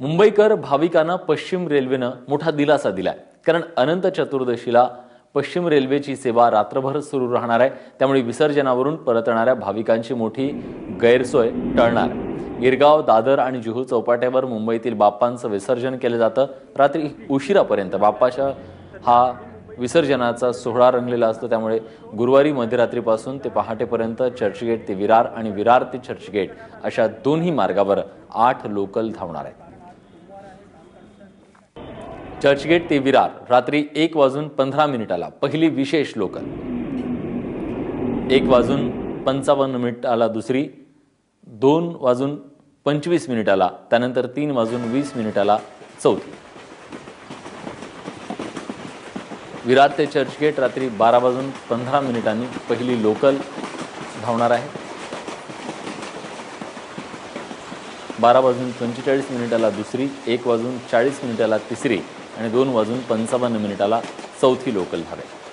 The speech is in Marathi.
मुंबईकर भाविकांना पश्चिम रेल्वेनं मोठा दिलासा दिलाय. कारण अनंत चतुर्दशीला पश्चिम रेल्वेची सेवा रात्रभर सुरू राहणार आहे. त्यामुळे विसर्जनावरून परतणाऱ्या भाविकांची मोठी गैरसोय टळणार गिरगाव दादर आणि जुहू चौपाट्यावर मुंबईतील बाप्पांचं विसर्जन केलं जातं. रात्री उशिरापर्यंत बाप्पाच्या हा विसर्जनाचा सोहळा रंगलेला असतो. त्यामुळे गुरुवारी मध्यरात्रीपासून ते पहाटेपर्यंत चर्चगेट ते विरार आणि विरार ते चर्चगेट अशा दोन्ही मार्गावर आठ लोकल धावणार आहेत. चर्चगेट ते विरार रात्री एक वाजून पंधरा मिनिटाला पहिली विशेष लोकल. एक वाजून पंचावन्न मिनिटाला दुसरी दोन वाजून पंचवीस मिनिटाला त्यानंतर तीन वाजून वीस मिनिटाला चौथी. विरार ते चर्चगेट रात्री बारा वाजून पंधरा मिनिटांनी पहिली लोकल धावणार आहे. बारा वाजून पंचेचाळीस मिनिटाला दुसरी एक वाजून चाळीस मिनिटाला तिसरी. आणि दोन वाजून पंचावन्न मिनिटाला चौथी लोकल धावेल